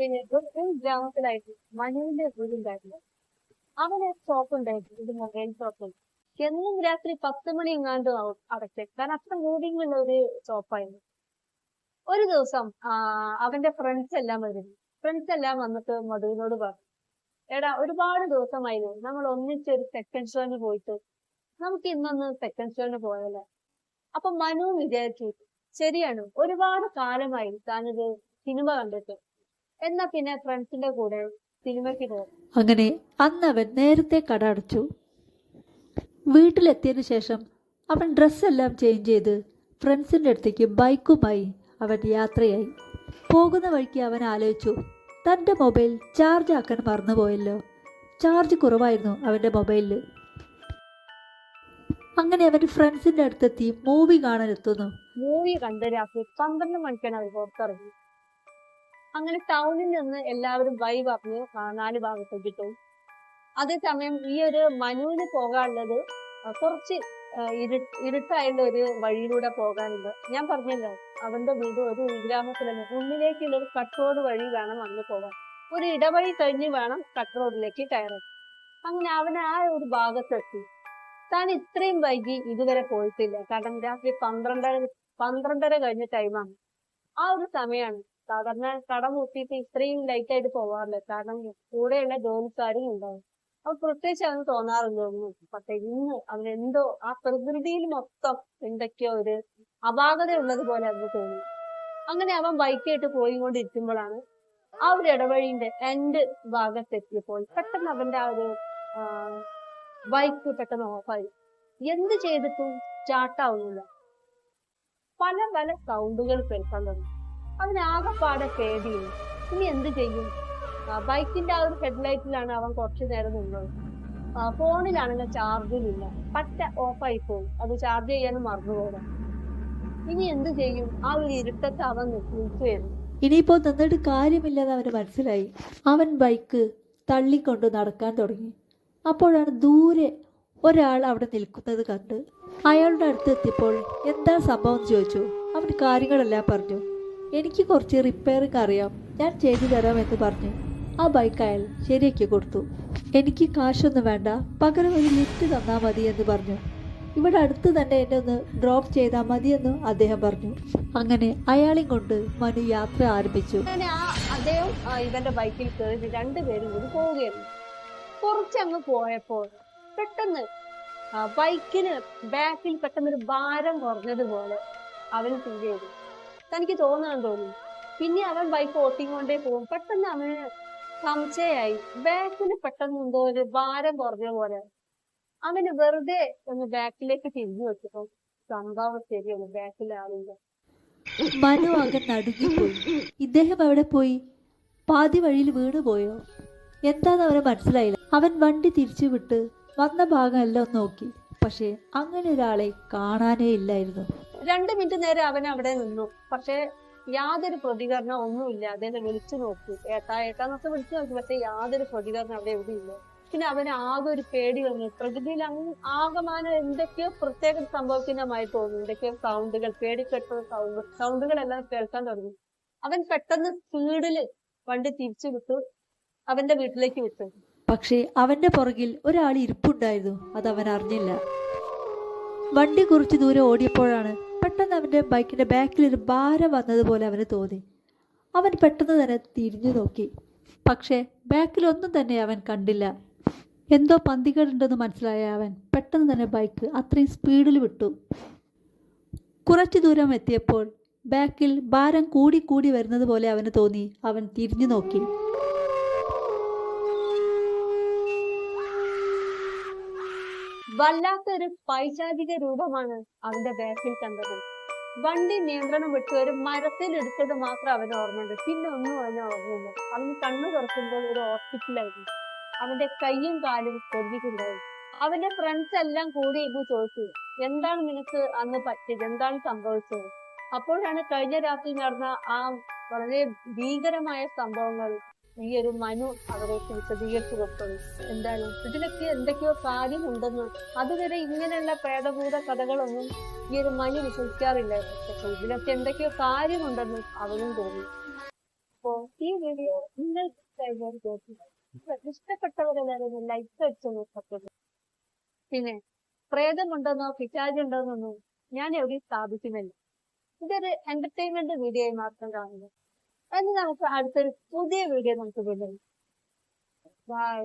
ഒരു ഗ്രാമത്തിലായിട്ട് മനുവിന്റെ വീടുണ്ടായിരുന്നു. അവന് ഷോപ്പ് ഉണ്ടായിരുന്നു. ഒരു മൊബൈൽ ഷോപ്പ് എന്നും രാത്രി പത്ത് മണി എങ്ങാണ്ട് അടച്ചേ കാരണം അത്ര മൂവിംഗ് ഉള്ള ഒരു ഷോപ്പായിരുന്നു ഒരു ദിവസം അവന്റെ ഫ്രണ്ട്സ് എല്ലാം വരുന്നു. ഫ്രണ്ട്സ് എല്ലാം വന്നിട്ട് മധുവിനോട് പറഞ്ഞു എടാ ഒരുപാട് ദിവസമായിരുന്നു നമ്മൾ ഒന്നിച്ച് ഒരു സെക്കൻഡ് ഷോന് പോയിട്ട് നമുക്ക് ഇന്നൊന്ന് സെക്കൻഡ് ഷോന് പോയല്ലേ അപ്പൊ മനു വിചാരിച്ചു ശരിയാണ് ഒരുപാട് കാലമായി താനൊരു സിനിമ കണ്ടിട്ട്. എന്നാ പിന്നെ ഫ്രണ്ട്സിന്റെ കൂടെ സിനിമയ്ക്ക് പോകും അങ്ങനെ അന്ന് അവൻ നേരത്തെ കട അടച്ചു വീട്ടിലെത്തിയതിനു ശേഷം അവൻ ഡ്രസ്സെല്ലാം ചേഞ്ച് ചെയ്ത് ഫ്രണ്ട്സിന്റെ അടുത്തേക്ക് ബൈക്കുമായി അവൻ യാത്രയായി. പോകുന്ന വഴിക്ക് അവൻ ആലോചിച്ചു തന്റെ മൊബൈൽ ചാർജ് ആക്കാൻ മറന്നുപോയല്ലോ. ചാർജ് കുറവായിരുന്നു അവന്റെ മൊബൈലിൽ അങ്ങനെ അവൻ ഫ്രണ്ട്സിന്റെ അടുത്തെത്തി മൂവി കാണാൻ എത്തുന്നു. മൂവി കണ്ട് രാത്രി പന്ത്രണ്ട് മണിക്കാണ് അവർ പുറത്തിറങ്ങി. അങ്ങനെ ടൗണിൽ നിന്ന് എല്ലാവരും വൈ പറഞ്ഞ് നാല് ഭാഗത്തേക്ക് കിട്ടും അതേസമയം ഈ ഒരു മനുവിന് പോകാനുള്ളത് കുറച്ച് ഇരുട്ടായുള്ള ഒരു വഴിയിലൂടെ പോകാനുണ്ട്. ഞാൻ പറഞ്ഞല്ലോ അവന്റെ വീട് ഒരു ഗ്രാമത്തിലാണ്. ഉള്ളിലേക്കുള്ള ഒരു കട്ട് റോഡ് വഴി വേണം അന്ന് പോകാൻ. ഒരു ഇടവഴി കഴിഞ്ഞ് വേണം കട്ട് റോഡിലേക്ക് കയറാൻ. അങ്ങനെ അവൻ ആ ഒരു ഭാഗത്തെത്തി. താൻ ഇത്രയും വൈകി ഇതുവരെ പോയിട്ടില്ല. കാരണം രാത്രി പന്ത്രണ്ടര പന്ത്രണ്ടര കഴിഞ്ഞ ടൈമാണ് ആ ഒരു സമയമാണ് സാധാരണ കട പൂട്ടിയിട്ട് ഇത്രയും ലൈറ്റ് ആയിട്ട് പോവാറില്ല. കാരണം കൂടെയുള്ള ജോലിക്കാരും ഉണ്ടാവും. അപ്പൊ പ്രത്യേകിച്ച് അവന് തോന്നാറില്ല പക്ഷെ ഇന്ന് അവരെന്തോ ആ പ്രകൃതിയിൽ മൊത്തം എന്തൊക്കെയോ ഒരു അപാകത ഉള്ളത് പോലെ അവന് തോന്നി. അങ്ങനെ അവൻ ബൈക്കായിട്ട് പോയിക്കൊണ്ടിരിക്കുമ്പോഴാണ് ആ ഒരു ഇടവഴിന്റെ എൻഡ് ഭാഗത്തെത്തിയപ്പോൾ പെട്ടെന്ന് അവന്റെ ആ ഒരു ബൈക്ക് പെട്ടെന്ന് ഓഫായി എന്ത് ചെയ്തിട്ടും സ്റ്റാർട്ടാവുന്നില്ല പല പല സൗണ്ടുകൾ കേൾക്കാൻ തുടങ്ങി. അവന് പേടിയും. ഇനി എന്ത് ചെയ്യും? ബൈക്കിന്റെ ആ ഒരു ഹെഡ്ലൈറ്റിലാണ് അവൻ കുറച്ചു നേരം നിന്നത്. ഫോണിലാണെങ്കിൽ ചാർജിലില്ല. പറ്റ ഓഫായി പോകും അത് ചാർജ് ചെയ്യാനും മറന്നുപോകും ഇനി എന്ത് ചെയ്യും? ആ ഒരു ഇരുട്ടത്ത് അവൻ നിൽക്കുകയായിരുന്നു ഇനിയിപ്പോൾ നിന്നിട്ട് കാര്യമില്ലെന്ന് അവന് മനസ്സിലായി. അവൻ ബൈക്ക് തള്ളിക്കൊണ്ട് നടക്കാൻ തുടങ്ങി. അപ്പോഴാണ് ദൂരെ ഒരാൾ അവിടെ നിൽക്കുന്നത് കണ്ട് അയാളുടെ അടുത്ത് എത്തിയപ്പോൾ എന്താ സംഭവം എന്ന് ചോദിച്ചു. അവൻ കാര്യങ്ങളെല്ലാം പറഞ്ഞു. എനിക്ക് കുറച്ച് റിപ്പയറിംഗ് അറിയാം ഞാൻ ചെയ്തു തരാം എന്ന് പറഞ്ഞു. ആ ബൈക്ക് അയാൾ ശരിയാക്കി കൊടുത്തു. എനിക്ക് കാശൊന്നും വേണ്ട. പകരം ഒരു ലിഫ്റ്റ് തന്നാൽ മതി എന്ന് പറഞ്ഞു. ഇവിടെ അടുത്ത് തന്നെ എന്നെ ഒന്ന് ഡ്രോപ്പ് ചെയ്താൽ മതിയെന്ന് അദ്ദേഹം പറഞ്ഞു. അങ്ങനെ അയാളെയും കൊണ്ട് മനു യാത്ര ആരംഭിച്ചു. അങ്ങനെ ആ അദ്ദേഹം ഇവന്റെ ബൈക്കിൽ കയറി രണ്ടുപേരും കൂടി പോവുകയായിരുന്നു. കുറച്ചങ്ങ് പോയപ്പോൾ പെട്ടെന്ന് ആ, ബൈക്കിന് ബാക്കിൽ പെട്ടെന്ന് ഒരു ഭാരം കുറഞ്ഞതുപോലെ അവന് ഫീൽ ചെയ്തു. തനിക്ക് തോന്നാൻ തോന്നി. പിന്നെ അവൻ ബൈക്ക് ഓട്ടിക്കൊണ്ടേ പോകും. പെട്ടെന്ന് അവന് സംശയമായി. ബാക്കിൽ പെട്ടെന്ന് എന്തോ ഒരു ഭാരം കുറഞ്ഞ പോലെ. അവന് വെറുതെ ഒന്ന് ബാക്കിലേക്ക് തിരിഞ്ഞു വെച്ചപ്പോ സംഭവം ശരിയാണ്. ബാക്കിൽ ആളില്ല. മനു ആകെ നടുങ്ങിപ്പോയി. ഇദ്ദേഹം അവിടെ പോയി പാതി വഴിയിൽ വീണു പോയോ? എന്താന്ന് അവന് മനസ്സിലായില്ല. അവൻ വണ്ടി തിരിച്ചു വിട്ട് വന്ന ഭാഗമെല്ലാം നോക്കി. പക്ഷേ അങ്ങനെ ഒരാളെ കാണാനേ ഇല്ലായിരുന്നു. രണ്ട് മിനിറ്റ് നേരം അവൻ അവിടെ നിന്നു. പക്ഷെ യാതൊരു പ്രതികരണം ഒന്നുമില്ല. അദ്ദേഹം വിളിച്ചു നോക്കി. ഏട്ടാ ഏട്ടാന്നൊക്കെ വിളിച്ചു നോക്കി. പക്ഷെ യാതൊരു പ്രതികരണം അവിടെ എവിടെയില്ല. പിന്നെ അവന് ആകെ ഒരു പേടി വന്നു. പ്രകൃതിയിൽ അങ്ങ് ആകമാനം എന്തൊക്കെയോ പ്രത്യേകം സംഭവിക്കുന്നതായി തോന്നുന്നു. എന്തൊക്കെയോ സൗണ്ടുകൾ പേടിക്കെട്ടുന്ന സൗണ്ട് സൗണ്ടുകളെല്ലാം കേൾക്കാൻ തുടങ്ങി. അവൻ പെട്ടെന്ന് സ്പീഡിൽ വണ്ടി തിരിച്ചു വിട്ടു അവന്റെ വീട്ടിലേക്ക് വിട്ടു. പക്ഷേ അവന്റെ പുറകിൽ ഒരാൾ ഇരിപ്പുണ്ടായിരുന്നു. അത് അവൻ അറിഞ്ഞില്ല. വണ്ടി കുറച്ച് ദൂരെ ഓടിയപ്പോഴാണ് പെട്ടെന്ന് അവന്റെ ബൈക്കിന്റെ ബാക്കിൽ ഒരു ഭാരം വന്നതുപോലെ അവന് തോന്നി. അവൻ പെട്ടെന്ന് തന്നെ തിരിഞ്ഞു നോക്കി. പക്ഷേ ബാക്കിൽ ഒന്നും തന്നെ അവൻ കണ്ടില്ല. എന്തോ പന്തികേടുണ്ടെന്ന് മനസ്സിലായ അവൻ പെട്ടെന്ന് തന്നെ ബൈക്ക് അത്രയും സ്പീഡിൽ വിട്ടു. കുറച്ച് ദൂരം എത്തിയപ്പോൾ ബാക്കിൽ ഭാരം കൂടി കൂടി വരുന്നത് പോലെ അവന് തോന്നി. അവൻ തിരിഞ്ഞു നോക്കി. വല്ലാത്തൊരു പൈശാചിക രൂപമാണ് അവന്റെ ബാക്കിൽ കണ്ടത്. വണ്ടി നിയന്ത്രണം വിട്ട് ഒരു മരത്തിൽ എടുത്തത് മാത്രം അവന് ഓർമ്മയുണ്ട്. പിന്നെ ഒന്നും അവന് ഓർമ്മയില്ല. അവന് കണ്ണു തുറക്കുമ്പോൾ ഒരു ഹോസ്പിറ്റലായിരുന്നു. അവന്റെ കൈയും കാലും പൊന്തിട്ടുണ്ടായിരുന്നു അവന്റെ ഫ്രണ്ട്സ് എല്ലാം കൂടി ഇത് ചോദിച്ചു എന്താണ് നിനക്ക് അന്ന് പറ്റിയത്? എന്താണ് സംഭവിച്ചത്? അപ്പോഴാണ് കഴിഞ്ഞ രാത്രി നടന്ന ആ വളരെ ഭീകരമായ സംഭവങ്ങൾ ഈ ഒരു മനു അവരെയൊക്കെ വിശദീകരിച്ചു കൊടുത്തത് എന്താണ്? ഇതിലൊക്കെ എന്തൊക്കെയോ കാര്യമുണ്ടെന്ന് അതുവരെ ഇങ്ങനെയുള്ള പ്രേതഭൂത കഥകളൊന്നും ഈ ഒരു മനു വിശ്വസിക്കാറില്ല. പക്ഷെ ഇതിലൊക്കെ എന്തൊക്കെയോ കാര്യമുണ്ടെന്ന് അവനും തോന്നി. അപ്പോ ഈ വീഡിയോ നിങ്ങൾക്ക് ഇഷ്ടപ്പെട്ടവരെല്ലാവരും ലൈക്ക് അടിച്ചു നോക്കത്തുള്ളൂ പിന്നെ പ്രേതമുണ്ടെന്നോ പിശാചി ഉണ്ടോന്നൊന്നും ഞാൻ എവിടെയും സ്ഥാപിക്കുന്നില്ല. ഇതൊരു എന്റർടൈൻമെന്റ് വീഡിയോ മാത്രം കാണുന്നു. എന്ന് നമുക്ക് അടുത്തൊരു പുതിയ വീഡിയോ നമുക്ക് വിടും ബൈ